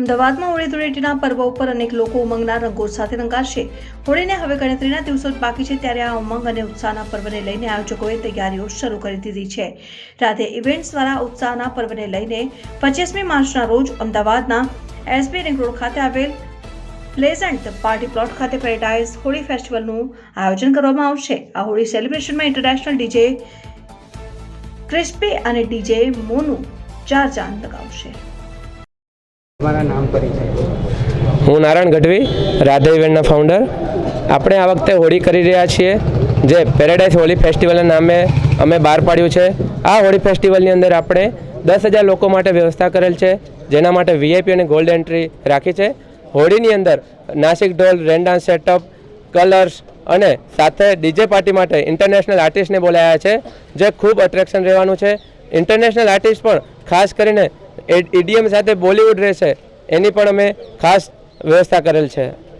અમદાવાદમાં હોળી ધૂળેટીના પર્વ ઉપર અનેક લોકો ઉમંગના રંગો સાથે રંગાશે. હોળીને હવે ગણતરીના દિવસો જ બાકી છે, ત્યારે આ ઉમંગ અને ઉત્સાહના પર્વને લઈને આયોજકોએ તૈયારીઓ શરૂ કરી દીધી છે. રાતે ઇવેન્ટ્સ દ્વારા ઉત્સાહના પર્વને લઈને પચીસમી માર્ચના રોજ અમદાવાદના એસબી રિંગ રોડ ખાતે આવેલ પ્લેઝન્ટ પાર્ટી પ્લોટ ખાતે પેરેડાઇઝ હોળી ફેસ્ટિવલનું આયોજન કરવામાં આવશે. આ હોળી સેલિબ્રેશનમાં ઇન્ટરનેશનલ ડીજે ક્રિસ્પી અને ડીજે મોનું ચાર ચાંદ લગાવશે. હું નારાયણ ગઢવી, રાધે ઇવેન્ટના ફાઉન્ડર આપણે આ વખતે હોળી કરી રહ્યા છીએ. જે પેરેડાઇઝ હોળી ફેસ્ટિવલના નામે અમે બહાર પાડ્યું છે. આ હોળી ફેસ્ટિવલની અંદર આપણે દસ હજાર લોકો માટે વ્યવસ્થા કરેલ છે, જેના માટે વીઆઈપી અને ગોલ્ડ એન્ટ્રી રાખી છે. હોળીની અંદર નાસિક ઢોલ રેન ડાન્સ સેટઅપ કલર્સ અને સાથે ડીજે પાર્ટી માટે ઇન્ટરનેશનલ આર્ટિસ્ટને બોલાયા છે, જે ખૂબ અટ્રેક્શન રહેવાનું છે. ઇન્ટરનેશનલ આર્ટિસ્ટ પણ ખાસ કરીને ઈડીએમ સાથે બોલિવૂડ રહેશે. એની પણ અમે ખાસ વ્યવસ્થા કરેલ છે.